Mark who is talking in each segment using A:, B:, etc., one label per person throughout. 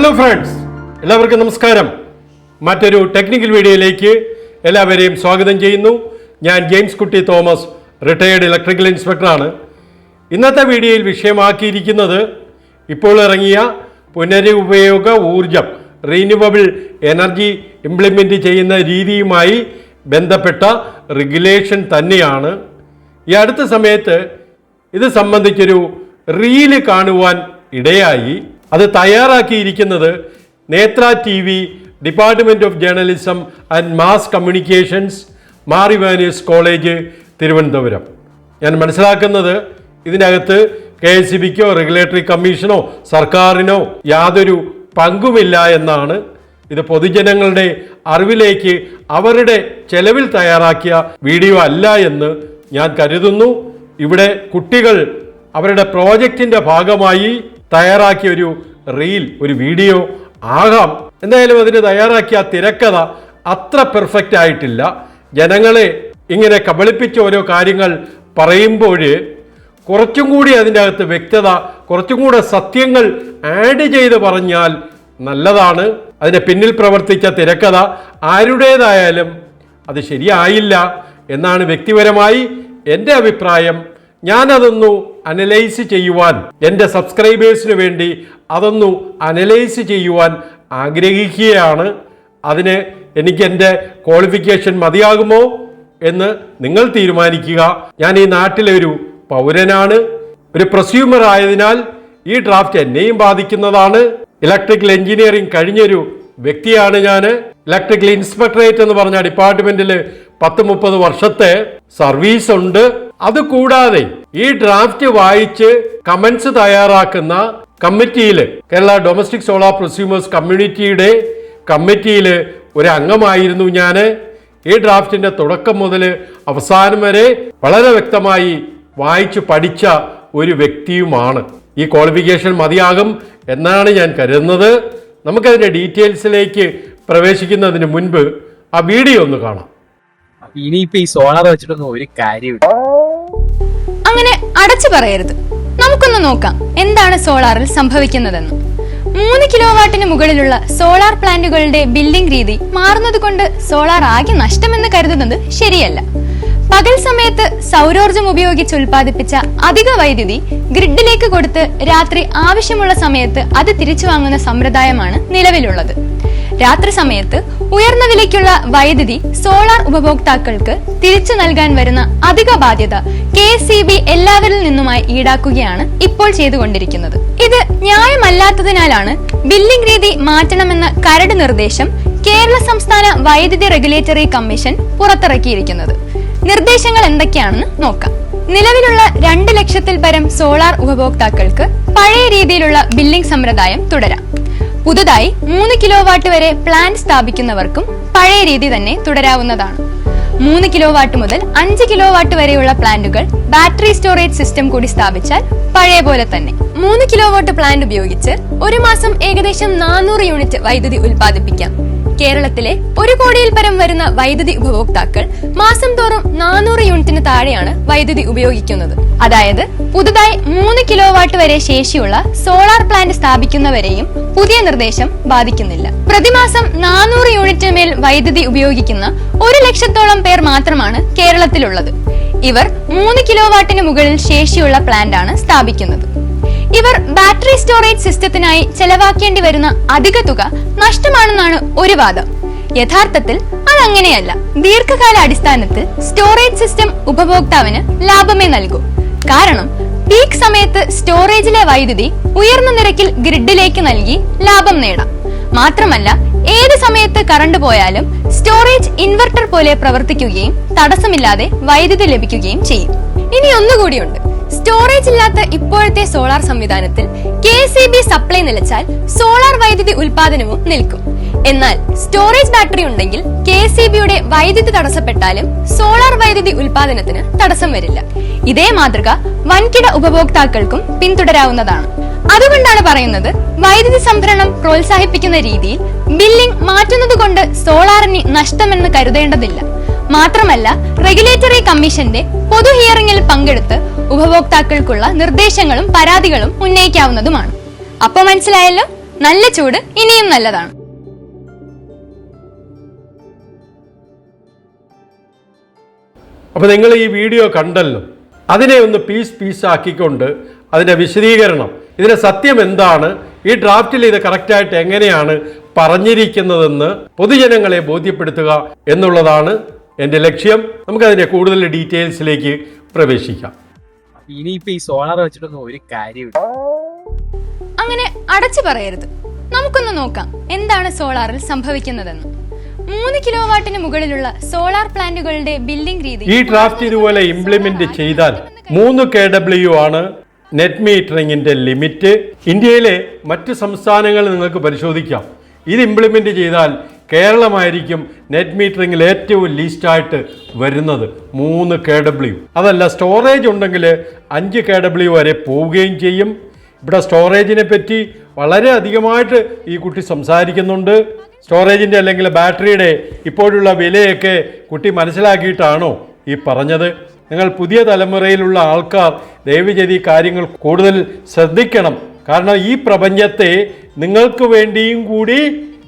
A: Hello friends എല്ലാവർക്കും നമസ്കാരം. മറ്റൊരു ടെക്നിക്കൽ വീഡിയോയിലേക്ക് എല്ലാവരെയും സ്വാഗതം ചെയ്യുന്നു. ഞാൻ ജെയിംസ് കുട്ടി തോമസ് റിട്ടയേർഡ് ഇലക്ട്രിക്കൽ ഇൻസ്പെക്ടറാണ് ഇന്നത്തെ വീഡിയോയിൽ വിഷയമാക്കിയിരിക്കുന്നത് ഇപ്പോൾ ഇറങ്ങിയ പുനരുപയോഗ ഊർജം റീന്യൂവബിൾ എനർജി ഇംപ്ലിമെന്റ് ചെയ്യുന്ന രീതിയുമായി ബന്ധപ്പെട്ട റെഗുലേഷൻ തന്നെയാണ്. ഈ അടുത്ത സമയത്ത് ഇത് സംബന്ധിച്ചൊരു റീൽ കാണുവാൻ ഇടയായി. അത് തയ്യാറാക്കിയിരിക്കുന്നത് Nethra T V department of journalism and mass communications Mar Ivanios college Thiruvananthapuram ഞാൻ മനസ്സിലാക്കുന്നത് ഇതിനകത്ത് കെ എസ് സി ബിക്കോ റെഗുലേറ്ററി കമ്മീഷനോ സർക്കാരിനോ യാതൊരു പങ്കുമില്ല എന്നാണ് ഇത് പൊതുജനങ്ങളുടെ അറിവിലേക്ക് അവരുടെ ചെലവിൽ തയ്യാറാക്കിയ വീഡിയോ അല്ല എന്ന് ഞാൻ കരുതുന്നു. ഇവിടെ കുട്ടികൾ അവരുടെ പ്രോജക്റ്റിന്റെ ഭാഗമായി തയ്യാറാക്കിയ ഒരു റീൽ ഒരു വീഡിയോ ആകാം. എന്തായാലും അതിന് തയ്യാറാക്കിയ തിരക്കഥ അത്ര പെർഫെക്റ്റ് ആയിട്ടില്ല. ജനങ്ങളെ ഇങ്ങനെ കബളിപ്പിച്ച ഓരോ കാര്യങ്ങൾ പറയുമ്പോൾ കുറച്ചും കൂടി അതിന്റെ അകത്ത് വ്യക്തത കുറച്ചും കൂടെ സത്യങ്ങൾ ആഡ് ചെയ്ത് പറഞ്ഞാൽ നല്ലതാണ്. അതിന്റെ പിന്നിൽ പ്രവർത്തിച്ച തിരക്കഥ ആരുടേതായാലും അത് ശരിയായില്ല എന്നാണ് വ്യക്തിപരമായി എന്റെ അഭിപ്രായം. ഞാനതൊന്നു അനലൈസ് ചെയ്യുവാൻ എന്റെ സബ്സ്ക്രൈബേഴ്സിന് വേണ്ടി അതൊന്നു അനലൈസ് ചെയ്യുവാൻ ആഗ്രഹിക്കുകയാണ്. അതിന് എനിക്ക് എന്റെ ക്വാളിഫിക്കേഷൻ മതിയാകുമോ എന്ന് നിങ്ങൾ തീരുമാനിക്കുക. ഞാൻ ഈ നാട്ടിലെ ഒരു പൗരനാണ്. ഒരു പ്രസ്യൂമർ ആയതിനാൽ ഈ ഡ്രാഫ്റ്റ് എന്നെയും ബാധിക്കുന്നതാണ്. ഇലക്ട്രിക്കൽ എഞ്ചിനീയറിംഗ് കഴിഞ്ഞൊരു വ്യക്തിയാണ് ഞാൻ. ഇലക്ട്രിക്കൽ ഇൻസ്പെക്ടറേറ്റ് എന്ന് പറഞ്ഞ ഡിപ്പാർട്ട്മെന്റിൽ പത്ത് മുപ്പത് വർഷത്തെ സർവീസ് ഉണ്ട്. അത് കൂടാതെ ഈ ഡ്രാഫ്റ്റ് വായിച്ച് കമന്റ്സ് തയ്യാറാക്കുന്ന കമ്മിറ്റിയിൽ കേരള ഡൊമസ്റ്റിക് സോളാർ പ്രൊസ്യൂമേഴ്സ് കമ്മ്യൂണിറ്റിയുടെ കമ്മിറ്റിയിൽ ഒരു അംഗമായിരുന്നു ഞാൻ ഈ ഡ്രാഫ്റ്റിന്റെ തുടക്കം മുതൽ അവസാനം വരെ വളരെ വ്യക്തമായി വായിച്ചു പഠിച്ച ഒരു വ്യക്തിയുമാണ്. ഈ ക്വാളിഫിക്കേഷൻ മതിയാകും എന്നാണ് ഞാൻ കരുതുന്നത്. നമുക്കതിന്റെ ഡീറ്റെയിൽസിലേക്ക് പ്രവേശിക്കുന്നതിന് മുൻപ് ആ വീഡിയോ ഒന്ന് കാണാം.
B: ഇനിയിപ്പോ ഈ സോളാർ വെച്ചിട്ടൊന്നും ഒരു കാര്യമില്ല.
C: അങ്ങനെ അടച്ചു പറയരുത്. നമുക്കൊന്ന് നോക്കാം എന്താണ് സോളാറിൽ സംഭവിക്കുന്നതെന്ന്. മൂന്ന് കിലോ വാട്ടിന് മുകളിലുള്ള സോളാർ പ്ലാന്റുകളുടെ ബില്ലിംഗ് രീതി മാറുന്നത് കൊണ്ട് സോളാർ ആകെ നഷ്ടമെന്ന് കരുതുന്നത് ശരിയല്ല. പകൽ സമയത്ത് സൗരോർജം ഉപയോഗിച്ച് ഉൽപ്പാദിപ്പിച്ച അധിക വൈദ്യുതി ഗ്രിഡിലേക്ക് കൊടുത്ത് രാത്രി ആവശ്യമുള്ള സമയത്ത് അത് തിരിച്ചു വാങ്ങുന്ന സമ്പ്രദായമാണ് നിലവിലുള്ളത്. രാത്രി സമയത്ത് ഉയർന്ന വിലയ്ക്കുള്ള വൈദ്യുതി സോളാർ ഉപഭോക്താക്കൾക്ക് തിരിച്ചു നൽകാൻ വരുന്ന അധിക ബാധ്യത കെ എല്ലാവരിൽ നിന്നുമായി ഈടാക്കുകയാണ് ഇപ്പോൾ ചെയ്തുകൊണ്ടിരിക്കുന്നത്. ഇത് ന്യായമല്ലാത്തതിനാലാണ് ബില്ലിംഗ് രീതി മാറ്റണമെന്ന കരട് നിർദ്ദേശം കേരള സംസ്ഥാന വൈദ്യുതി റെഗുലേറ്ററി കമ്മീഷൻ പുറത്തിറക്കിയിരിക്കുന്നത്. നിർദ്ദേശങ്ങൾ എന്തൊക്കെയാണെന്ന് നോക്കാം. നിലവിലുള്ള രണ്ട് ലക്ഷത്തിൽ പരം സോളാർ ഉപഭോക്താക്കൾക്ക് പഴയ രീതിയിലുള്ള ബില്ലിംഗ് സമ്പ്രദായം തുടരാം. കിലോ വാട്ട് വരെ പ്ലാന്റ് സ്ഥാപിക്കുന്നവർക്കും പഴയ രീതി തന്നെ തുടരാവുന്നതാണ്. മൂന്ന് കിലോ വാട്ട് മുതൽ അഞ്ച് കിലോ വാട്ട് വരെയുള്ള പ്ലാന്റുകൾ ബാറ്ററി സ്റ്റോറേജ് സിസ്റ്റം കൂടി സ്ഥാപിച്ചാൽ പഴയ പോലെ തന്നെ. മൂന്ന് കിലോ വാട്ട് പ്ലാന്റ് ഉപയോഗിച്ച് ഒരു മാസം ഏകദേശം നാനൂറ് യൂണിറ്റ് വൈദ്യുതി ഉൽപ്പാദിപ്പിക്കാം. കേരളത്തിലെ ഒരു കോടിയിൽ പരം വരുന്ന വൈദ്യുതി ഉപഭോക്താക്കൾ മാസം തോറും നാനൂറ് യൂണിറ്റിന് താഴെയാണ് വൈദ്യുതി ഉപയോഗിക്കുന്നത്. അതായത് പുതുതായി മൂന്ന് കിലോ വാട്ട് വരെ ശേഷിയുള്ള സോളാർ പ്ലാന്റ് സ്ഥാപിക്കുന്നവരെയും പുതിയ നിർദ്ദേശം ബാധിക്കുന്നില്ല. പ്രതിമാസം നാനൂറ് യൂണിറ്റിന് മേൽ വൈദ്യുതി ഉപയോഗിക്കുന്ന ഒരു ലക്ഷത്തോളം പേർ മാത്രമാണ് കേരളത്തിലുള്ളത്. ഇവർ മൂന്ന് കിലോ വാട്ടിന് മുകളിൽ ശേഷിയുള്ള പ്ലാന്റ് ആണ് സ്ഥാപിക്കുന്നത്. ഇവർ ബാറ്ററി സ്റ്റോറേജ് സിസ്റ്റത്തിനായി ചെലവാക്കേണ്ടി വരുന്ന അധിക തുക നഷ്ടമാണെന്നാണ് ഒരു വാദം. യഥാർത്ഥത്തിൽ അതങ്ങനെയല്ല. ദീർഘകാല അടിസ്ഥാനത്തിൽ സ്റ്റോറേജ് സിസ്റ്റം ഉപഭോക്താവിന് ലാഭമേ നൽകൂ. കാരണം പീക്ക് സമയത്ത് സ്റ്റോറേജിലെ വൈദ്യുതി ഉയർന്ന നിരക്കിൽ ഗ്രിഡിലേക്ക് നൽകി ലാഭം നേടാം. മാത്രമല്ല ഏത് സമയത്ത് കറണ്ട് പോയാലും സ്റ്റോറേജ് ഇൻവെർട്ടർ പോലെ പ്രവർത്തിക്കുകയും തടസ്സമില്ലാതെ വൈദ്യുതി ലഭിക്കുകയും ചെയ്യും. ഇനി ഒന്നുകൂടിയുണ്ട്. സ്റ്റോറേജ് ഇല്ലാത്ത ഇപ്പോഴത്തെ സോളാർ സംവിധാനത്തിൽ കെ സി ബി സപ്ലൈ നിലച്ചാൽ സോളാർ വൈദ്യുതി ഉൽപാദനവും നിൽക്കും. എന്നാൽ സ്റ്റോറേജ് ബാറ്ററി ഉണ്ടെങ്കിൽ കെ സി ബിയുടെ വൈദ്യുതി തടസ്സപ്പെട്ടാലും സോളാർ വൈദ്യുതി ഉൽപാദനത്തിന് തടസ്സം വരില്ല. ഇതേ മാതൃക വൻകിട ഉപഭോക്താക്കൾക്കും പിന്തുടരാവുന്നതാണ്. അതുകൊണ്ടാണ് പറയുന്നത് വൈദ്യുതി സംഭരണം പ്രോത്സാഹിപ്പിക്കുന്ന രീതിയിൽ ബില്ലിംഗ് മാറ്റുന്നത് കൊണ്ട് സോളാറിന് നഷ്ടമെന്ന് കരുതേണ്ടതില്ല. മാത്രമല്ല റെഗുലേറ്ററി കമ്മീഷന്റെ പൊതു ഹിയറിംഗിൽ പങ്കെടുത്ത് ഉപഭോക്താക്കൾക്കുള്ള നിർദ്ദേശങ്ങളും പരാതികളും ഉന്നയിക്കാവുന്നതുമാണ്. അപ്പൊ മനസ്സിലായല്ലോ? നല്ല ചൂട് ഇനിയും നല്ലതാണ്.
A: അപ്പോൾ നിങ്ങൾ ഈ വീഡിയോ കണ്ടല്ലോ. അതിനെ ഒന്ന് പീസ് പീസ് ആക്കിക്കൊണ്ട് അതിന്റെ വിശദീകരണം. ഇതിന്റെ സത്യം എന്താണ്? ഈ ഡ്രാഫ്റ്റിൽ ഇത് കറക്റ്റായിട്ട് എങ്ങനെയാണ് പറഞ്ഞിരിക്കുന്നതെന്ന് പൊതുജനങ്ങളെ ബോധ്യപ്പെടുത്തുക എന്നുള്ളതാണ് എന്റെ ലക്ഷ്യം. നമുക്കതിന്റെ കൂടുതൽ ഡീറ്റെയിൽസിലേക്ക് പ്രവേശിക്കാം.
B: ഇനിയിപ്പോ ഈ സോളാർ വെച്ചിട്ടൊന്നും ഒരു കാര്യമില്ല.
C: അങ്ങനെ അടച്ചു പറയരുത്. നമുക്കൊന്ന് നോക്കാം എന്താണ് സോളാറിൽ സംഭവിക്കുന്നതെന്ന്. മൂന്ന് കിലോ വാട്ടിന് മുകളിലുള്ള സോളാർ പ്ലാന്റുകളുടെ ബിൽഡിംഗ് രീതി
A: ഈ ഡ്രാഫ്റ്റ് ഇതുപോലെ ഇംപ്ലിമെന്റ് ചെയ്താൽ മൂന്ന് കെ ഡബ്ല്യു ആണ് നെറ്റ് മീറ്ററിംഗിന്റെ ലിമിറ്റ് ഇന്ത്യയിലെ മറ്റ് സംസ്ഥാനങ്ങൾ നിങ്ങൾക്ക് പരിശോധിക്കാം. ഇത് ഇംപ്ലിമെന്റ് ചെയ്താൽ കേരളമായിരിക്കും നെറ്റ് മീറ്ററിംഗിൽ ഏറ്റവും ലീസ്റ്റായിട്ട് വരുന്നത് മൂന്ന് കെ ഡബ്ല്യു അതല്ല സ്റ്റോറേജ് ഉണ്ടെങ്കിൽ അഞ്ച് കെ ഡബ്ല്യു വരെ പോവുകയും ചെയ്യും. ഇവിടെ സ്റ്റോറേജിനെ പറ്റി വളരെ അധികമായിട്ട് ഈ കുട്ടി സംസാരിക്കുന്നുണ്ട്. സ്റ്റോറേജിന്റെ അല്ലെങ്കിൽ ബാറ്ററിയുടെ ഇപ്പോഴുള്ള വിലയൊക്കെ കുട്ടി മനസ്സിലാക്കിയിട്ടാണോ ഈ പറഞ്ഞത്? നിങ്ങൾ പുതിയ തലമുറയിലുള്ള ആൾക്കാർ ദയവ് ഈ കാര്യങ്ങൾ കൂടുതൽ ശ്രദ്ധിക്കണം. കാരണം ഈ പ്രപഞ്ചത്തെ നിങ്ങൾക്ക് വേണ്ടിയും കൂടി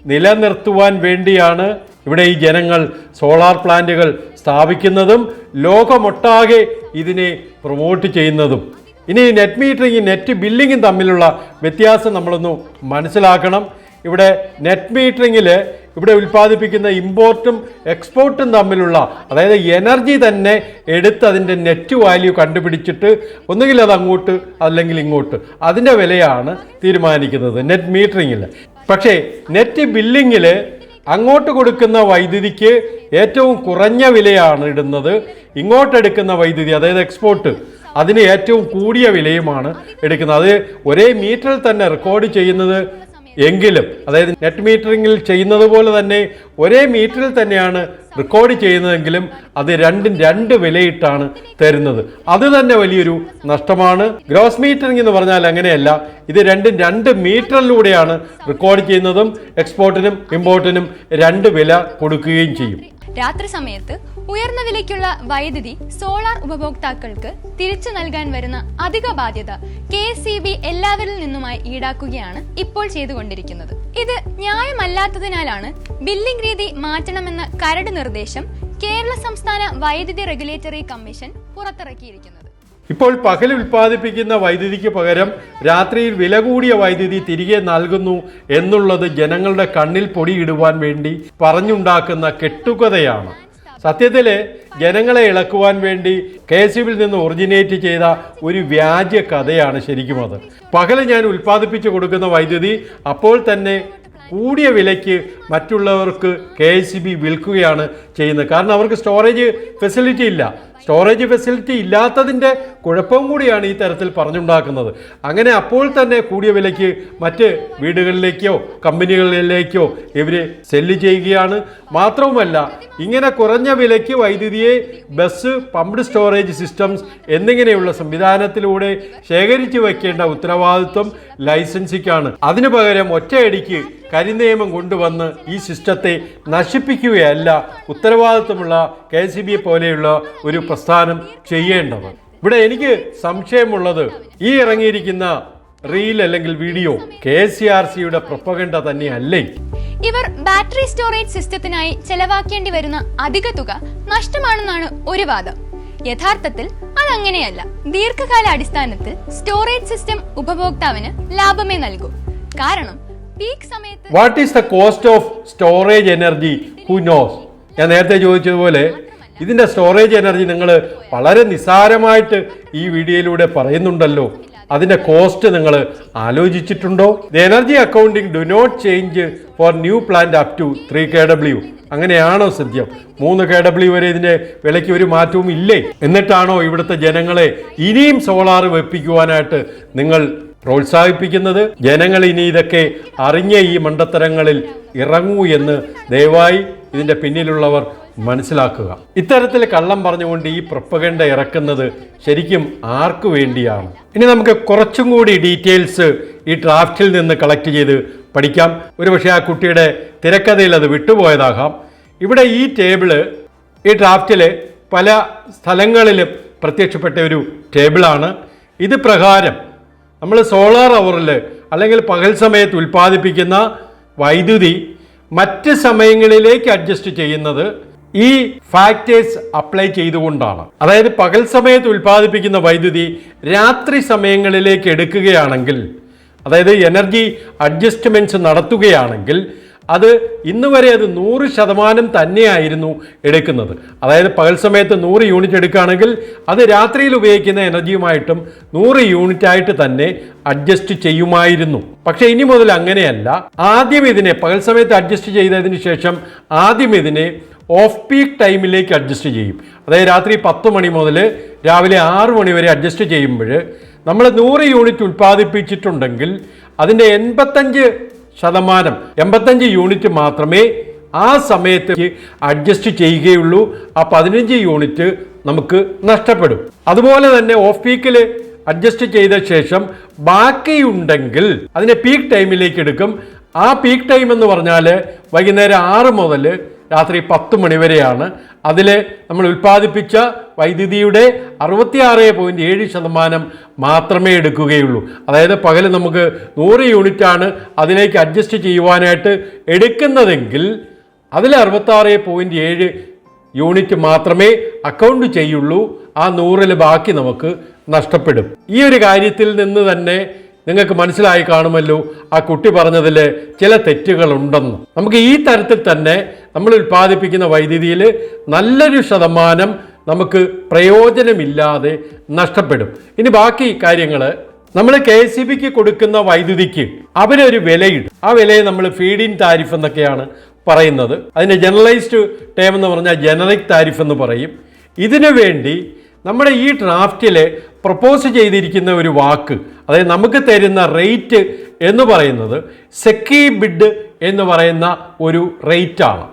A: നിലനിർത്തുവാൻ വേണ്ടിയാണ് ഇവിടെ ഈ ജനങ്ങൾ സോളാർ പ്ലാന്റുകൾ സ്ഥാപിക്കുന്നതും ലോകമൊട്ടാകെ ഇതിനെ പ്രൊമോട്ട് ചെയ്യുന്നതും. ഇനി നെറ്റ് മീറ്ററിങ്ങും നെറ്റ് ബില്ലിങ്ങും തമ്മിലുള്ള വ്യത്യാസം നമ്മളൊന്ന് മനസ്സിലാക്കണം. ഇവിടെ നെറ്റ് മീറ്ററിങ്ങിൽ ഇവിടെ ഉൽപ്പാദിപ്പിക്കുന്ന ഇമ്പോർട്ടും എക്സ്പോർട്ടും തമ്മിലുള്ള അതായത് എനർജി തന്നെ എടുത്ത് അതിന്റെ നെറ്റ് വാല്യൂ കണ്ടുപിടിച്ചിട്ട് ഒന്നുകിൽ അത് അങ്ങോട്ട് അല്ലെങ്കിൽ ഇങ്ങോട്ട്. അതിന്റെ വിലയാണ് തീരുമാനിക്കുന്നത് നെറ്റ് മീറ്ററിങ്ങിൽ പക്ഷേ നെറ്റ് ബില്ലിങ്ങിൽ അങ്ങോട്ട് കൊടുക്കുന്ന വൈദ്യുതിക്ക് ഏറ്റവും കുറഞ്ഞ വിലയാണ് ഇടുന്നത്. ഇങ്ങോട്ടെടുക്കുന്ന വൈദ്യുതി അതായത് എക്സ്പോർട്ട് അതിന് ഏറ്റവും കൂടിയ വിലയുമാണ് എടുക്കുന്നത്. അത് ഒരേ മീറ്ററിൽ തന്നെ റെക്കോർഡ് ചെയ്യുന്നത് എങ്കിലും അതായത് നെറ്റ് മീറ്ററിങ്ങിൽ ചെയ്യുന്നത് പോലെ തന്നെ ഒരേ മീറ്ററിൽ തന്നെയാണ് റെക്കോർഡ് ചെയ്യുന്നതെങ്കിലും അത് രണ്ടും രണ്ട് വിലയിട്ടാണ് തരുന്നത്. അത് തന്നെ വലിയൊരു നഷ്ടമാണ്. ഗ്രോസ് മീറ്ററിംഗ് എന്ന് പറഞ്ഞാൽ അങ്ങനെയല്ല. ഇത് രണ്ടും രണ്ട് മീറ്ററിലൂടെയാണ് റെക്കോർഡ് ചെയ്യുന്നതും എക്സ്പോർട്ടിനും ഇമ്പോർട്ടിനും രണ്ട് വില കൊടുക്കുകയും ചെയ്യും.
C: രാത്രി സമയത്ത് ഉയർന്ന വിലയ്ക്കുള്ള വൈദ്യുതി സോളാർ ഉപഭോക്താക്കൾക്ക് തിരിച്ചു നൽകാൻ വരുന്ന അധിക ബാധ്യത കെ എല്ലാവരിൽ നിന്നുമായി ഈടാക്കുകയാണ് ഇപ്പോൾ ചെയ്തുകൊണ്ടിരിക്കുന്നത്. ഇത് ന്യായമല്ലാത്തതിനാലാണ് ബില്ലിംഗ് രീതി മാറ്റണമെന്ന കരട് നിർദ്ദേശം കേരള സംസ്ഥാന വൈദ്യുതി റെഗുലേറ്ററി കമ്മീഷൻ പുറത്തിറക്കിയിരിക്കുന്നത്.
A: ഇപ്പോൾ പകൽ ഉൽപ്പാദിപ്പിക്കുന്ന വൈദ്യുതിക്ക് പകരം രാത്രിയിൽ വില കൂടിയ വൈദ്യുതി തിരികെ നൽകുന്നു എന്നുള്ളത് ജനങ്ങളുടെ കണ്ണിൽ പൊടിയിടുവാൻ വേണ്ടി പറഞ്ഞുണ്ടാക്കുന്ന കെട്ടുകഥയാണ്. സത്യത്തിൽ ജനങ്ങളെ ഇളക്കുവാൻ വേണ്ടി കെ എസ് നിന്ന് ഒറിജിനേറ്റ് ചെയ്ത ഒരു വ്യാജ കഥയാണ് ശരിക്കും അത്. പകൽ ഞാൻ ഉൽപ്പാദിപ്പിച്ചു കൊടുക്കുന്ന വൈദ്യുതി അപ്പോൾ തന്നെ കൂടിയ വിലയ്ക്ക് മറ്റുള്ളവർക്ക് കെ എസ് ബി വിൽക്കുകയാണ് ചെയ്യുന്നത്. കാരണം അവർക്ക് സ്റ്റോറേജ് ഫെസിലിറ്റി ഇല്ല. സ്റ്റോറേജ് ഫെസിലിറ്റി ഇല്ലാത്തതിന്റെ കുഴപ്പം കൂടിയാണ് ഈ തരത്തിൽ പറഞ്ഞുണ്ടാക്കുന്നത്. അങ്ങനെ അപ്പോൾ തന്നെ കൂടിയ വിലയ്ക്ക് മറ്റ് വീടുകളിലേക്കോ കമ്പനികളിലേക്കോ ഇവർ സെല്ല് ചെയ്യുകയാണ്. മാത്രവുമല്ല ഇങ്ങനെ കുറഞ്ഞ വിലയ്ക്ക് വൈദ്യുതിയെ ബസ് പമ്പ്ഡ് സ്റ്റോറേജ് സിസ്റ്റംസ് എന്നിങ്ങനെയുള്ള സംവിധാനത്തിലൂടെ ശേഖരിച്ചു വയ്ക്കേണ്ട ഉത്തരവാദിത്വം ലൈസൻസിക്കാണ്. അതിനു പകരം ഒറ്റയടിക്ക് കരിനിയമം കൊണ്ടുവന്ന് ഈ സിസ്റ്റത്തെ നശിപ്പിക്കുകയല്ല ഉത്തരവാദിത്വമുള്ള കെ പോലെയുള്ള ഒരു പ്രസ്ഥാനം ചെയ്യേണ്ടത് ഇവിടെ എനിക്ക് സംശയമുള്ളത് ഈ ഇറങ്ങിയിരിക്കുന്ന റീൽ അല്ലെങ്കിൽ വീഡിയോ കെ സി ആർ സിയുടെ പ്രൊപ്പഗണ്ട തന്നെയല്ലേ?
C: ഇവർ ബാറ്ററി സ്റ്റോറേജ് സിസ്റ്റത്തിനായി ചെലവാക്കേണ്ടി വരുന്ന അധിക തുക നഷ്ടമാണെന്നാണ് ഒരു വാദം. യഥാർത്ഥത്തിൽ അതങ്ങനെയല്ല. ദീർഘകാല അടിസ്ഥാനത്തിൽ സ്റ്റോറേജ് സിസ്റ്റം ഉപഭോക്താവിന് ലാഭമേ നൽകൂ. കാരണം പീക്ക് സമയത്ത്
A: what is the cost of storage energy who knows ഞാൻ നേരത്തെ ചോദിച്ചതുപോലെ ഇതിന്റെ സ്റ്റോറേജ് എനർജി നിങ്ങൾ വളരെ നിസ്സാരമായിട്ട് ഈ വീഡിയോയിലൂടെ പറയുന്നുണ്ടല്ലോ. അതിന്റെ കോസ്റ്റ് നിങ്ങൾ ആലോചിച്ചിട്ടുണ്ടോ? The energy accounting do not change for new plant up to three K W അങ്ങനെയാണോ സത്യം? മൂന്ന് കെ ഡബ്ല്യു വരെ ഇതിന്റെ വിലയ്ക്ക് ഒരു മാറ്റവും ഇല്ലേ? എന്നിട്ടാണോ ഇവിടുത്തെ ജനങ്ങളെ ഇനിയും സോളാർ വെപ്പിക്കുവാനായിട്ട് നിങ്ങൾ പ്രോത്സാഹിപ്പിക്കുന്നത്? ജനങ്ങൾ ഇനി ഇതൊക്കെ അറിഞ്ഞ ഈ മണ്ടത്തരങ്ങളിൽ ഇറങ്ങൂ എന്ന് ദയവായി ഇതിന്റെ പിന്നിലുള്ളവർ മനസ്സിലാക്കുക. ഇത്തരത്തിൽ കള്ളം പറഞ്ഞുകൊണ്ട് ഈ പ്രൊപ്പഗണ്ട ഇറക്കുന്നത് ശരിക്കും ആർക്കു വേണ്ടിയാണ്? ഇനി നമുക്ക് കുറച്ചും കൂടി ഡീറ്റെയിൽസ് ഈ ഡ്രാഫ്റ്റിൽ നിന്ന് കളക്ട് ചെയ്ത് പഠിക്കാം. ഒരുപക്ഷെ ആ കുട്ടിയുടെ തിരക്കഥയിൽ അത് വിട്ടുപോയതാകാം. ഇവിടെ ഈ ടേബിൾ ഈ ഡ്രാഫ്റ്റിലെ പല സ്ഥലങ്ങളിലും പ്രത്യക്ഷപ്പെട്ട ഒരു ടേബിളാണ്. ഇത് പ്രകാരം നമ്മൾ സോളാർ അവറിൽ അല്ലെങ്കിൽ പകൽ സമയത്ത് ഉൽപ്പാദിപ്പിക്കുന്ന വൈദ്യുതി മറ്റ് സമയങ്ങളിലേക്ക് അഡ്ജസ്റ്റ് ചെയ്യുന്നത് ഈ ഫാക്ടേഴ്സ് അപ്ലൈ ചെയ്തുകൊണ്ടാണ്. അതായത് പകൽ സമയത്ത് ഉൽപ്പാദിപ്പിക്കുന്ന വൈദ്യുതി രാത്രി സമയങ്ങളിലേക്ക് എടുക്കുകയാണെങ്കിൽ അതായത് എനർജി അഡ്ജസ്റ്റ്മെന്റ്സ് നടത്തുകയാണെങ്കിൽ അത് ഇന്ന് വരെ അത് നൂറ് ശതമാനം തന്നെയായിരുന്നു എടുക്കുന്നത്. അതായത് പകൽ സമയത്ത് നൂറ് യൂണിറ്റ് എടുക്കുകയാണെങ്കിൽ അത് രാത്രിയിൽ ഉപയോഗിക്കുന്ന എനർജിയുമായിട്ടും നൂറ് യൂണിറ്റ് ആയിട്ട് തന്നെ അഡ്ജസ്റ്റ് ചെയ്യുമായിരുന്നു. പക്ഷേ ഇനി മുതൽ അങ്ങനെയല്ല. ആദ്യം ഇതിനെ പകൽ സമയത്ത് അഡ്ജസ്റ്റ് ചെയ്തതിന് ശേഷം ആദ്യം ഇതിനെ ഓഫ് പീക്ക് ടൈമിലേക്ക് അഡ്ജസ്റ്റ് ചെയ്യും. അതായത് രാത്രി പത്ത് മണി മുതൽ രാവിലെ ആറ് മണി വരെ അഡ്ജസ്റ്റ് ചെയ്യുമ്പോൾ നമ്മൾ നൂറ് യൂണിറ്റ് ഉൽപ്പാദിപ്പിച്ചിട്ടുണ്ടെങ്കിൽ അതിന്റെ എൺപത്തഞ്ച് ശതമാനം എൺപത്തഞ്ച് യൂണിറ്റ് മാത്രമേ ആ സമയത്ത് അഡ്ജസ്റ്റ് ചെയ്യുകയുള്ളൂ. ആ പതിനഞ്ച് യൂണിറ്റ് നമുക്ക് നഷ്ടപ്പെടും. അതുപോലെ തന്നെ ഓഫ് പീക്കിൽ അഡ്ജസ്റ്റ് ചെയ്ത ശേഷം ബാക്കിയുണ്ടെങ്കിൽ അതിനെ പീക്ക് ടൈമിലേക്ക് എടുക്കും. ആ പീക്ക് ടൈം എന്ന് പറഞ്ഞാൽ വൈകുന്നേരം ആറ് മുതൽ രാത്രി പത്ത് മണിവരെയാണ് അതിൽ നമ്മൾ ഉൽപ്പാദിപ്പിച്ച വൈദ്യുതിയുടെ അറുപത്തിയാറ് പോയിന്റ് ഏഴ് ശതമാനം മാത്രമേ എടുക്കുകയുള്ളൂ. അതായത് പകൽ നമുക്ക് നൂറ് യൂണിറ്റാണ് അതിലേക്ക് അഡ്ജസ്റ്റ് ചെയ്യുവാനായിട്ട് എടുക്കുന്നതെങ്കിൽ അതിൽ അറുപത്താറ് പോയിന്റ് ഏഴ് യൂണിറ്റ് മാത്രമേ അക്കൗണ്ട് ചെയ്യുള്ളൂ. ആ നൂറിൽ ബാക്കി നമുക്ക് നഷ്ടപ്പെടും. ഈ ഒരു കാര്യത്തിൽ നിന്ന് തന്നെ നിങ്ങൾക്ക് മനസ്സിലായി കാണുമല്ലോ. ആ കുട്ടി പറഞ്ഞതിൽ ചില തെറ്റുകളുണ്ടെന്ന്. നമുക്ക് ഈ തരത്തിൽ തന്നെ നമ്മൾ ഉൽപ്പാദിപ്പിക്കുന്ന വൈദ്യുതിയിൽ നല്ലൊരു ശതമാനം നമുക്ക് പ്രയോജനമില്ലാതെ നഷ്ടപ്പെടും. ഇനി ബാക്കി കാര്യങ്ങൾ നമ്മൾ കെ എസ് സി ബിക്ക് കൊടുക്കുന്ന വൈദ്യുതിക്ക് അവരൊരു വിലയിടും. ആ വിലയെ നമ്മൾ ഫീഡ് ഇൻ താരിഫ് എന്നൊക്കെയാണ് പറയുന്നത്. അതിന്റെ ജനറലൈസ്ഡ് ടേം എന്ന് പറഞ്ഞാൽ ജനറിക് താരിഫ് എന്ന് പറയും. ഇതിനു വേണ്ടി നമ്മുടെ ഈ ഡ്രാഫ്റ്റിൽ പ്രപ്പോസ് ചെയ്തിരിക്കുന്ന ഒരു വാക്ക് അതായത് നമുക്ക് തരുന്ന റേറ്റ് എന്ന് പറയുന്നത് സെക്കി ബിഡ് എന്ന് പറയുന്ന ഒരു റേറ്റാണ്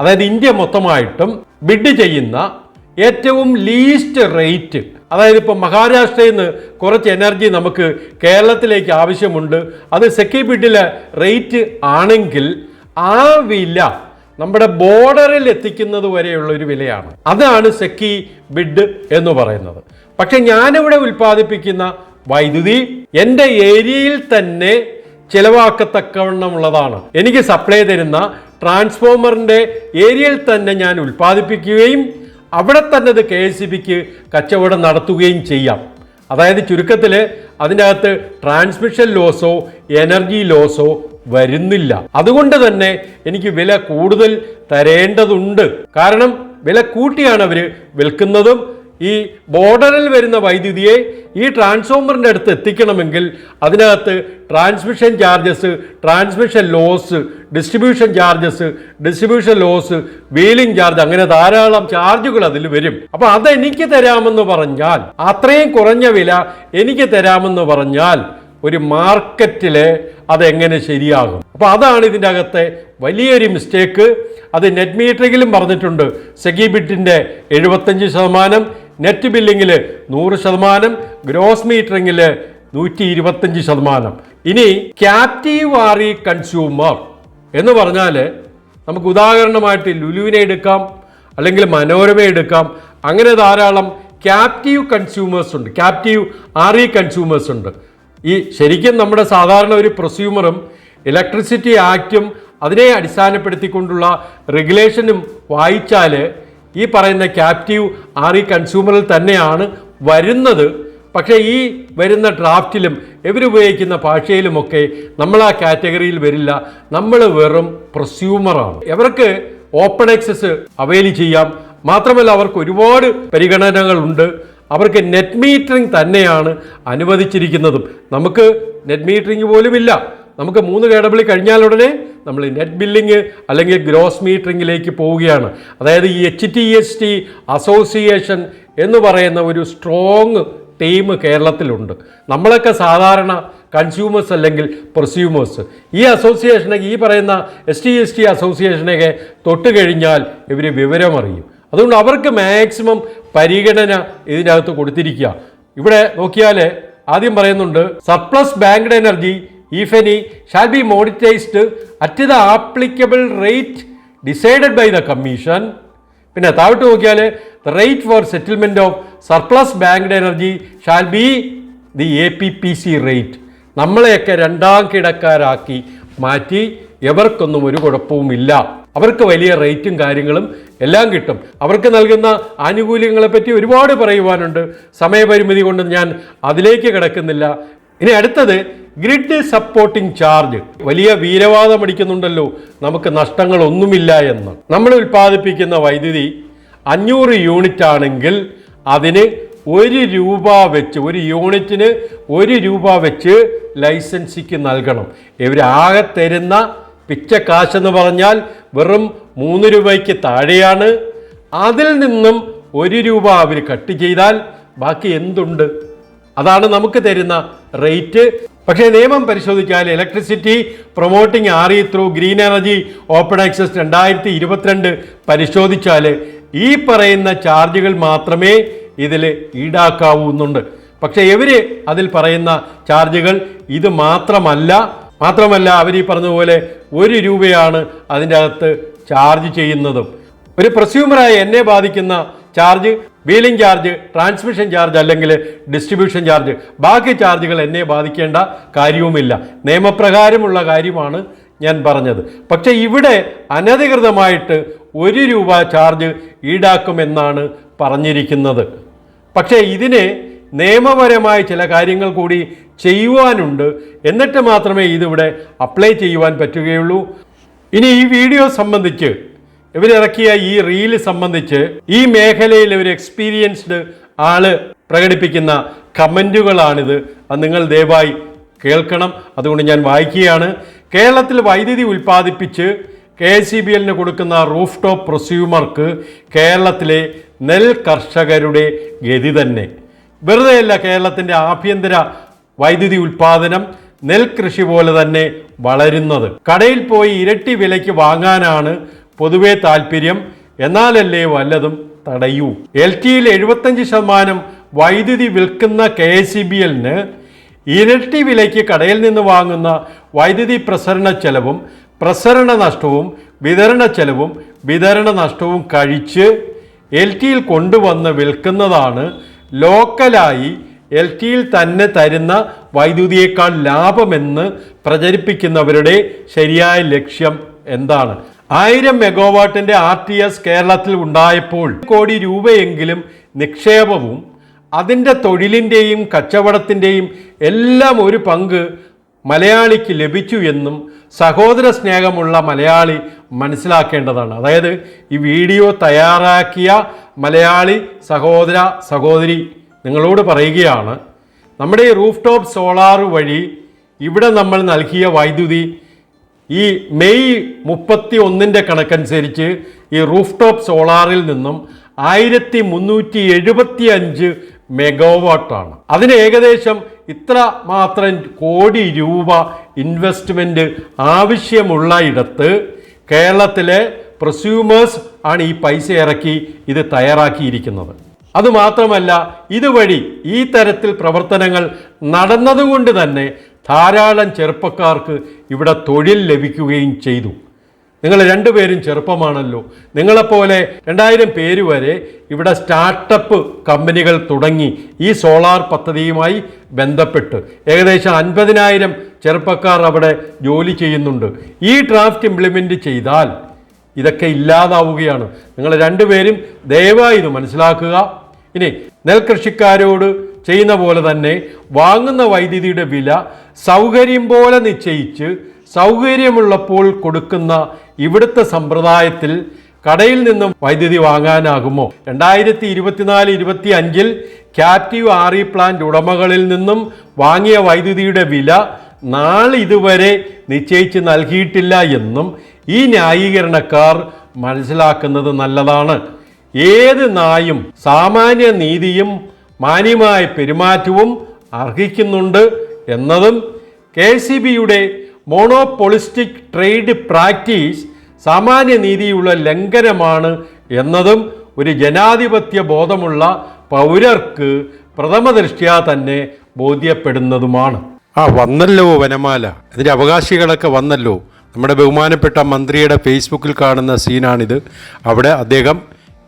A: അതായത് ഇന്ത്യ മൊത്തമായിട്ടും ബിഡ് ചെയ്യുന്ന ഏറ്റവും ലീസ്റ്റ് റേറ്റ് അതായത് ഇപ്പോൾ മഹാരാഷ്ട്രയിൽ നിന്ന് കുറച്ച് എനർജി നമുക്ക് കേരളത്തിലേക്ക് ആവശ്യമുണ്ട്. അത് സെക്കി ബിഡിലെ റേറ്റ് ആണെങ്കിൽ ആ വില നമ്മുടെ ബോർഡറിൽ എത്തിക്കുന്നത് വരെയുള്ള ഒരു വിലയാണ്. അതാണ് സെക്കി ബിഡ് എന്ന് പറയുന്നത്. പക്ഷെ ഞാനിവിടെ ഉൽപ്പാദിപ്പിക്കുന്ന വൈദ്യുതി എന്റെ ഏരിയയിൽ തന്നെ ചിലവാക്കത്തക്കവണ്ണമുള്ളതാണ്. എനിക്ക് സപ്ലൈ തരുന്ന ട്രാൻസ്ഫോമറിന്റെ ഏരിയയിൽ തന്നെ ഞാൻ ഉൽപ്പാദിപ്പിക്കുകയും അവിടെ തന്നെ ഇത് കെ എസ് സി ബിക്ക് കച്ചവടം നടത്തുകയും ചെയ്യാം. അതായത് ചുരുക്കത്തിൽ അതിനകത്ത് ട്രാൻസ്മിഷൻ ലോസോ എനർജി ലോസോ വരുന്നില്ല. അതുകൊണ്ട് തന്നെ എനിക്ക് വില കൂടുതൽ തരേണ്ടതുണ്ട്. കാരണം വില കൂട്ടിയാണ് അവർ വിൽക്കുന്നതും ഈ ബോർഡറിൽ വരുന്ന വൈദ്യുതിയെ ഈ ട്രാൻസ്ഫോമറിന്റെ അടുത്ത് എത്തിക്കണമെങ്കിൽ അതിനകത്ത് transmission charges transmission loss distribution charges distribution loss wheeling charge അങ്ങനെ ധാരാളം ചാർജുകൾ അതിൽ വരും. അപ്പോൾ അതെനിക്ക് തരാമെന്ന് പറഞ്ഞാൽ അത്രയും കുറഞ്ഞ വില എനിക്ക് തരാമെന്ന് പറഞ്ഞാൽ ഒരു മാർക്കറ്റിൽ അതെങ്ങനെ ശരിയാകും? അപ്പോൾ അതാണ് ഇതിന്റെ അകത്തെ വലിയൊരു മിസ്റ്റേക്ക് അത് നെറ്റ് മീറ്ററിങ്ങിലും പറഞ്ഞിട്ടുണ്ട്. സെഗിബിറ്റിന്റെ എഴുപത്തഞ്ച് ശതമാനം നെറ്റ് ബില്ലിങ്ങിൽ നൂറ് ശതമാനം ഗ്രോസ് മീറ്ററിങ്ങിൽ നൂറ്റി ഇരുപത്തഞ്ച് ശതമാനം. ഇനി ക്യാപ്റ്റീവ് ആറി കൺസ്യൂമർ എന്ന് പറഞ്ഞാൽ നമുക്ക് ഉദാഹരണമായിട്ട് ലുലുവിനെ എടുക്കാം അല്ലെങ്കിൽ മനോരമ എടുക്കാം. അങ്ങനെ ധാരാളം ക്യാപ്റ്റീവ് കൺസ്യൂമേഴ്സ് ഉണ്ട്. ക്യാപ്റ്റീവ് ഇ കൺസ്യൂമേഴ്സ് ഉണ്ട്. ഈ ശരിക്കും നമ്മുടെ സാധാരണ ഒരു പ്രൊസ്യൂമറും ഇലക്ട്രിസിറ്റി ആക്റ്റും അതിനെ അടിസ്ഥാനപ്പെടുത്തിക്കൊണ്ടുള്ള റെഗുലേഷനും വായിച്ചാൽ ഈ പറയുന്ന ക്യാപ്റ്റീവ് ആർ ഈ കൺസ്യൂമറിൽ തന്നെയാണ് വരുന്നത്. പക്ഷേ ഈ വരുന്ന ഡ്രാഫ്റ്റിലും ഇവരുപയോഗിക്കുന്ന ഭാഷയിലുമൊക്കെ നമ്മൾ ആ കാറ്റഗറിയിൽ വരില്ല. നമ്മൾ വെറും പ്രൊസ്യൂമറാണ് ഇവർക്ക് ഓപ്പൺ ആക്സസ് അവൈൽ ചെയ്യാം. മാത്രമല്ല അവർക്ക് ഒരുപാട് പരിഗണനകളുണ്ട് അവർക്ക് നെറ്റ് മീറ്ററിംഗ് തന്നെയാണ് അനുവദിച്ചിരിക്കുന്നതും. നമുക്ക് നെറ്റ് മീറ്ററിംഗ് പോലുമില്ല. നമുക്ക് മൂന്ന് കേടബിൾ കഴിഞ്ഞാൽ ഉടനെ നമ്മൾ നെറ്റ് ബില്ലിങ് അല്ലെങ്കിൽ ഗ്രോസ് മീറ്ററിങ്ങിലേക്ക് പോവുകയാണ്. അതായത് ഈ H T S T association എന്ന് പറയുന്ന ഒരു സ്ട്രോങ് ടീം കേരളത്തിലുണ്ട്. നമ്മളൊക്കെ സാധാരണ കൺസ്യൂമേഴ്സ് അല്ലെങ്കിൽ പ്രൊസ്യൂമേഴ്സ്. ഈ അസോസിയേഷനെ ഈ പറയുന്ന എസ് ടി എസ് ടി അസോസിയേഷനൊക്കെ തൊട്ട് കഴിഞ്ഞാൽ ഇവർ വിവരമറിയും. അതുകൊണ്ട് അവർക്ക് മാക്സിമം പരിഗണന ഇതിനകത്ത് കൊടുത്തിരിക്കുക. ഇവിടെ നോക്കിയാൽ ആദ്യം പറയുന്നുണ്ട് surplus banked energy if any shall be monetised at the applicable rate decided by the commission പിന്നെ താഴോട്ട് നോക്കിയാൽ the rate for settlement of surplus banked energy shall be the A P P C rate നമ്മളെയൊക്കെ രണ്ടാം കിടക്കാരാക്കി മാറ്റി എവർക്കൊന്നും ഒരു കുഴപ്പവുമില്ല. അവർക്ക് വലിയ റേറ്റും കാര്യങ്ങളും എല്ലാം കിട്ടും. അവർക്ക് നൽകുന്ന ആനുകൂല്യങ്ങളെ പറ്റി ഒരുപാട് പറയുവാനുണ്ട്. സമയപരിമിതി കൊണ്ട് ഞാൻ അതിലേക്ക് കിടക്കുന്നില്ല. ഇനി അടുത്തത് ഗ്രിഡ് സപ്പോർട്ടിംഗ് ചാർജ്. വലിയ വീരവാദം അടിക്കുന്നുണ്ടല്ലോ. നമുക്ക് നഷ്ടങ്ങളൊന്നുമില്ല എന്ന്. നമ്മൾ ഉൽപ്പാദിപ്പിക്കുന്ന വൈദ്യുതി അഞ്ഞൂറ് യൂണിറ്റ് ആണെങ്കിൽ അതിന് ഒരു രൂപ വെച്ച് ഒരു യൂണിറ്റിന് ഒരു രൂപ വെച്ച് ലൈസൻസിക്ക് നൽകണം. ഇവരാകെ തരുന്ന പിച്ച കാശെന്ന് പറഞ്ഞാൽ വെറും മൂന്ന് രൂപയ്ക്ക് താഴെയാണ്. അതിൽ നിന്നും ഒരു രൂപ അവർ കട്ട് ചെയ്താൽ ബാക്കി എന്തുണ്ട്? അതാണ് നമുക്ക് തരുന്ന റേറ്റ്. പക്ഷേ നിയമം പരിശോധിച്ചാൽ electricity promoting E through green energy open access രണ്ടായിരത്തി ഇരുപത്തിരണ്ട് പരിശോധിച്ചാൽ ഈ പറയുന്ന ചാർജുകൾ മാത്രമേ ഇതിൽ ഈടാക്കാവുന്നുണ്ട്. പക്ഷേ ഇവർ അതിൽ പറയുന്ന ചാർജുകൾ ഇത് മാത്രമല്ല. മാത്രമല്ല അവർ ഈ പറഞ്ഞതുപോലെ ഒരു രൂപയാണ് അതിന്റെ അകത്ത് ചാർജ് ചെയ്യുന്നതും. ഒരു പ്രസ്യൂമറായ എന്നെ ബാധിക്കുന്ന charge wheeling charge transmission charge അല്ലെങ്കിൽ ഡിസ്ട്രിബ്യൂഷൻ ചാർജ്. ബാക്കി ചാർജുകൾ എന്നെ ബാധിക്കേണ്ട കാര്യവുമില്ല. നിയമപ്രകാരമുള്ള കാര്യമാണ് ഞാൻ പറഞ്ഞത്. പക്ഷേ ഇവിടെ അനധികൃതമായിട്ട് ഒരു രൂപ ചാർജ് ഈടാക്കുമെന്നാണ് പറഞ്ഞിരിക്കുന്നത്. പക്ഷേ ഇതിനെ നിയമപരമായ ചില കാര്യങ്ങൾ കൂടി ചെയ്യുവാനുണ്ട്. എന്നിട്ട് മാത്രമേ ഇതിവിടെ അപ്ലൈ ചെയ്യുവാൻ പറ്റുകയുള്ളൂ. ഇനി ഈ വീഡിയോ സംബന്ധിച്ച് ഇവരിറക്കിയ ഈ റീൽ സംബന്ധിച്ച് ഈ മേഖലയിൽ ഒരു എക്സ്പീരിയൻസ്ഡ് ആൾ പ്രകടിപ്പിക്കുന്ന കമന്റുകളാണിത് അത് നിങ്ങൾ ദയവായി കേൾക്കണം. അതുകൊണ്ട് ഞാൻ വായിക്കുകയാണ്. കേരളത്തിൽ വൈദ്യുതി ഉൽപ്പാദിപ്പിച്ച് കെ സി ബി എല്ലിന് കൊടുക്കുന്ന റൂഫ് ടോപ്പ് പ്രൊസ്യൂമർക്ക് കേരളത്തിലെ നെൽ കർഷകരുടെ ഗതി തന്നെ. വെറുതെയല്ല കേരളത്തിന്റെ ആഭ്യന്തര വൈദ്യുതി ഉൽപ്പാദനം നെൽകൃഷി പോലെ തന്നെ വളരുന്നത്. കടയിൽ പോയി ഇരട്ടി വിലയ്ക്ക് വാങ്ങാനാണ് പൊതുവെ താല്പര്യം എന്നാലല്ലേ വല്ലതും തടയൂ. എൽ ടിയിൽ എഴുപത്തഞ്ച് ശതമാനം വൈദ്യുതി വിൽക്കുന്ന കെ എസ് സി ബി എല്ലിന് ഇരട്ടി വിലയ്ക്ക് കടയിൽ നിന്ന് വാങ്ങുന്ന വൈദ്യുതി പ്രസരണ ചെലവും പ്രസരണ നഷ്ടവും വിതരണ ചെലവും വിതരണ നഷ്ടവും കഴിച്ച് എൽ ടിയിൽ കൊണ്ടുവന്ന് വിൽക്കുന്നതാണ് ലോക്കലായി എൽ ടിയിൽ തന്നെ തരുന്ന വൈദ്യുതിയേക്കാൾ ലാഭമെന്ന് പ്രചരിപ്പിക്കുന്നവരുടെ ശരിയായ ലക്ഷ്യം എന്താണ്? ആയിരം മെഗാവാട്ടിന്റെ ആർ ടി എസ് കേരളത്തിൽ ഉണ്ടായപ്പോൾ കോടി രൂപയെങ്കിലും നിക്ഷേപവും അതിന്റെ തൊഴിലിന്റെയും കച്ചവടത്തിന്റെയും എല്ലാം ഒരു പങ്ക് മലയാളിക്ക് ലഭിച്ചു എന്നും സഹോദര സ്നേഹമുള്ള മലയാളി മനസ്സിലാക്കേണ്ടതാണ്. അതായത് ഈ വീഡിയോ തയ്യാറാക്കിയ മലയാളി സഹോദര സഹോദരി നിങ്ങളോട് പറയുകയാണ് നമ്മുടെ ഈ റൂഫ് ടോപ്പ് സോളാർ വഴി ഇവിടെ നമ്മൾ നൽകിയ വൈദ്യുതി ഈ മെയ് മുപ്പത്തി ഒന്നിന്റെ കണക്കനുസരിച്ച് ഈ റൂഫ് ടോപ്പ് സോളാറിൽ നിന്നും ആയിരത്തി മുന്നൂറ്റി എഴുപത്തി അഞ്ച് മെഗാവാട്ടാണ്. അതിന് ഏകദേശം ഇത്ര മാത്രം കോടി രൂപ ഇൻവെസ്റ്റ്മെന്റ് ആവശ്യമുള്ള ഇടത്ത് കേരളത്തിലെ പ്രസ്യൂമേഴ്സ് ആണ് ഈ പൈസ ഇറക്കി ഇത് തയ്യാറാക്കിയിരിക്കുന്നത്. അതുമാത്രമല്ല ഇതുവഴി ഈ തരത്തിൽ പ്രവർത്തനങ്ങൾ നടന്നതുകൊണ്ട് തന്നെ ധാരാളം ചെറുപ്പക്കാർക്ക് ഇവിടെ തൊഴിൽ ലഭിക്കുകയും ചെയ്തു. നിങ്ങൾ രണ്ടുപേരും ചെറുപ്പമാണല്ലോ. നിങ്ങളെപ്പോലെ രണ്ടായിരം പേര് വരെ ഇവിടെ സ്റ്റാർട്ടപ്പ് കമ്പനികൾ തുടങ്ങി ഈ സോളാർ പദ്ധതിയുമായി ബന്ധപ്പെട്ട് ഏകദേശം അൻപതിനായിരം ചെറുപ്പക്കാർ അവിടെ ജോലി ചെയ്യുന്നുണ്ട്. ഈ ഡ്രാഫ്റ്റ് ഇംപ്ലിമെന്റ് ചെയ്താൽ ഇതൊക്കെ ഇല്ലാതാവുകയാണ്. നിങ്ങൾ രണ്ടുപേരും ദയവായി ഇത് മനസ്സിലാക്കുക. ഇനി നെൽകൃഷിക്കാരോട് ചെയ്യുന്ന പോലെ തന്നെ വാങ്ങുന്ന വൈദ്യുതിയുടെ വില സൗകര്യം പോലെ നിശ്ചയിച്ച് സൗകര്യമുള്ളപ്പോൾ കൊടുക്കുന്ന ഇവിടുത്തെ സമ്പ്രദായത്തിൽ കടയിൽ നിന്നും വൈദ്യുതി വാങ്ങാനാകുമോ? രണ്ടായിരത്തി ഇരുപത്തിനാല് ഇരുപത്തി അഞ്ചിൽ ക്യാപ്റ്റീവ് ആർ ഇ പ്ലാന്റ് ഉടമകളിൽ നിന്നും വാങ്ങിയ വൈദ്യുതിയുടെ വില നാളിതുവരെ നിശ്ചയിച്ച് നൽകിയിട്ടില്ല എന്നും ഈ ന്യായീകരണക്കാർ മനസ്സിലാക്കുന്നത് നല്ലതാണ്. ഏത് നായും സാമാന്യ നീതിയും മാന്യമായ പെരുമാറ്റവും അർഹിക്കുന്നുണ്ട് എന്നതും കെ സി ബിയുടെ മോണോപൊളിസ്റ്റിക് ട്രേഡ് പ്രാക്ടീസ് സാമാന്യ നീതിയുള്ള ലംഘനമാണ് എന്നതും ഒരു ജനാധിപത്യ ബോധമുള്ള പൗരർക്ക് പ്രഥമ ദൃഷ്ട്യാ തന്നെ ബോധ്യപ്പെടുന്നതുമാണ്. ആ വന്നല്ലോ വനമാല. ഇതിന്റെ അവകാശികളൊക്കെ വന്നല്ലോ. നമ്മുടെ ബഹുമാനപ്പെട്ട മന്ത്രിയുടെ ഫേസ്ബുക്കിൽ കാണുന്ന സീനാണിത്. അവിടെ അദ്ദേഹം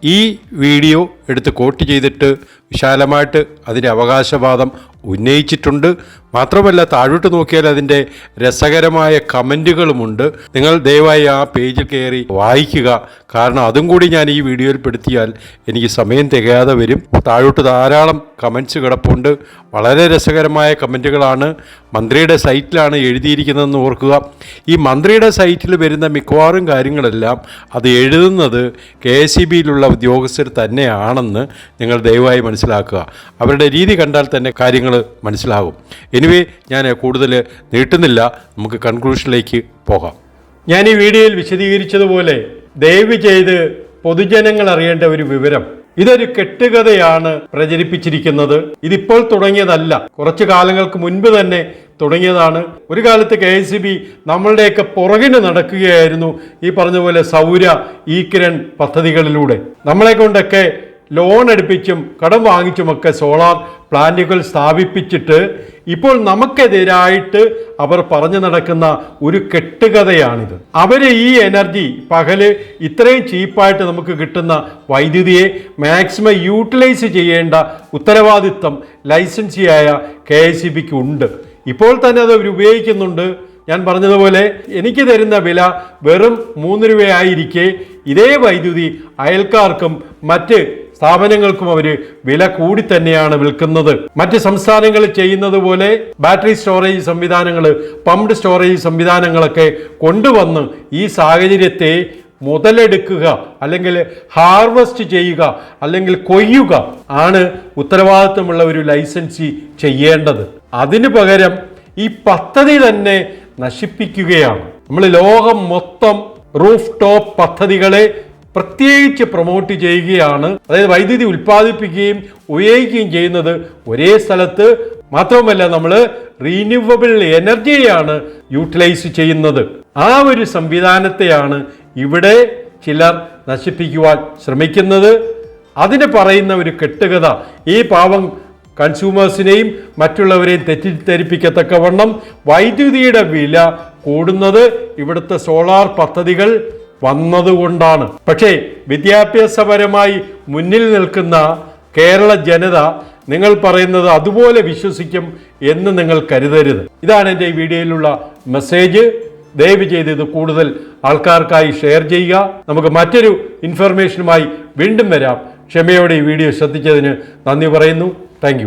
A: ഈ വീഡിയോ എടുത്ത് കോട്ട് ചെയ്തിട്ട് വിശാലമായിട്ട് അതിന്റെ അവകാശവാദം ഉന്നയിച്ചിട്ടുണ്ട്. മാത്രമല്ല താഴോട്ട് നോക്കിയാൽ അതിന്റെ രസകരമായ കമന്റുകളുമുണ്ട്. നിങ്ങൾ ദയവായി ആ പേജിൽ കയറി വായിക്കുക. കാരണം അതും കൂടി ഞാൻ ഈ വീഡിയോയിൽ പെടുത്തിയാൽ എനിക്ക് സമയം തികയാതെ വരും. താഴോട്ട് ധാരാളം കമന്റ്സ് കിടപ്പുണ്ട്. വളരെ രസകരമായ കമന്റുകളാണ്. മന്ത്രിയുടെ സൈറ്റിലാണ് എഴുതിയിരിക്കുന്നതെന്ന് ഓർക്കുക. ഈ മന്ത്രിയുടെ സൈറ്റിൽ വരുന്ന മിക്കവാറും കാര്യങ്ങളെല്ലാം അത് എഴുതുന്നത് കെ എസ് സി ബിയിലുള്ള ഉദ്യോഗസ്ഥർ തന്നെയാണെന്ന് നിങ്ങൾ ദയവായി മനസ്സിലാക്കുക. അവരുടെ രീതി കണ്ടാൽ തന്നെ കാര്യങ്ങൾ മനസ്സിലാകും. എനിവേ ഞാൻ കൂടുതൽ നീട്ടുന്നില്ല. നമുക്ക് കൺക്ലൂഷനിലേക്ക് പോകാം. ഞാൻ ഈ വീഡിയോയിൽ വിശദീകരിച്ചതുപോലെ ദയവ് ചെയ്ത് പൊതുജനങ്ങൾ അറിയേണ്ട ഒരു വിവരം. ഇതൊരു കെട്ടുകഥയാണ് പ്രചരിപ്പിച്ചിരിക്കുന്നത്. ഇതിപ്പോൾ തുടങ്ങിയതല്ല. കുറച്ചു കാലങ്ങൾക്ക് മുൻപ് തന്നെ തുടങ്ങിയതാണ്. ഒരു കാലത്ത് കെ എസ് ബി നമ്മളുടെയൊക്കെ പുറകിന് നടക്കുകയായിരുന്നു ഈ പറഞ്ഞ പോലെ സൗര ഈ കിരൺ പദ്ധതികളിലൂടെ. നമ്മളെ കൊണ്ടൊക്കെ ലോൺ എടുപ്പിച്ചും കടം വാങ്ങിച്ചുമൊക്കെ സോളാർ പ്ലാന്റുകൾ സ്ഥാപിപ്പിച്ചിട്ട് ഇപ്പോൾ നമുക്കെതിരായിട്ട് അവർ പറഞ്ഞു നടക്കുന്ന ഒരു കെട്ടുകഥയാണിത്. അവർ ഈ എനർജി പകൽ ഇത്രയും ചീപ്പായിട്ട് നമുക്ക് കിട്ടുന്ന വൈദ്യുതിയെ മാക്സിമം യൂട്ടിലൈസ് ചെയ്യേണ്ട ഉത്തരവാദിത്വം ലൈസൻസിയായ കെ എസ് ഉണ്ട്. ഇപ്പോൾ തന്നെ അത് അവർ ഉപയോഗിക്കുന്നുണ്ട്. ഞാൻ പറഞ്ഞതുപോലെ എനിക്ക് തരുന്ന വില വെറും മൂന്ന് രൂപയായിരിക്കെ ഇതേ വൈദ്യുതി അയൽക്കാർക്കും മറ്റ് സ്ഥാപനങ്ങൾക്കും അവർ വില കൂടി തന്നെയാണ് വിൽക്കുന്നത്. മറ്റ് സംസ്ഥാനങ്ങൾ ചെയ്യുന്നത് പോലെ ബാറ്ററി സ്റ്റോറേജ് സംവിധാനങ്ങൾ പമ്പ്ഡ് സ്റ്റോറേജ് സംവിധാനങ്ങളൊക്കെ കൊണ്ടുവന്ന് ഈ സാഹചര്യത്തെ മുതലെടുക്കുക അല്ലെങ്കിൽ ഹാർവസ്റ്റ് ചെയ്യുക അല്ലെങ്കിൽ കൊയ്യുക ആണ് ഉത്തരവാദിത്തമുള്ള ഒരു ലൈസൻസി ചെയ്യേണ്ടത്. അതിനു പകരം ഈ പദ്ധതി തന്നെ നശിപ്പിക്കുകയാണ്. നമ്മൾ ലോകം മൊത്തം റൂഫ് ടോപ്പ് പദ്ധതികളെ പ്രത്യേകിച്ച് പ്രൊമോട്ട് ചെയ്യുകയാണ്. അതായത് വൈദ്യുതി ഉൽപ്പാദിപ്പിക്കുകയും ഉപയോഗിക്കുകയും ചെയ്യുന്നത് ഒരേ സ്ഥലത്ത് മാത്രവുമല്ല നമ്മൾ റീന്യൂവബിൾ എനർജിയെയാണ് യൂട്ടിലൈസ് ചെയ്യുന്നത്. ആ ഒരു സംവിധാനത്തെയാണ് ഇവിടെ ചിലർ നശിപ്പിക്കുവാൻ ശ്രമിക്കുന്നത്. അതിന് പറയുന്ന ഒരു കെട്ടുകഥ ഈ പാവം കൺസ്യൂമേഴ്സിനെയും മറ്റുള്ളവരെയും തെറ്റിദ്ധരിപ്പിക്കത്തക്കവണ്ണം വൈദ്യുതിയുടെ വില കൂടുന്നത് ഇവിടുത്തെ സോളാർ പദ്ധതികൾ വന്നതുകൊണ്ടാണ്. പക്ഷേ വിദ്യാഭ്യാസപരമായി മുന്നിൽ നിൽക്കുന്ന കേരള ജനത നിങ്ങൾ പറയുന്നത് അതുപോലെ വിശ്വസിക്കും എന്ന് നിങ്ങൾ കരുതരുത്. ഇതാണ് എന്റെ ഈ വീഡിയോയിലുള്ള മെസ്സേജ്. ദയവ് ചെയ്ത് ഇത് കൂടുതൽ ആൾക്കാർക്കായി ഷെയർ ചെയ്യുക. നമുക്ക് മറ്റൊരു ഇൻഫർമേഷനുമായി വീണ്ടും വരാം. ക്ഷമയോടെ ഈ വീഡിയോ ശ്രദ്ധിച്ചതിന് നന്ദി പറയുന്നു. താങ്ക്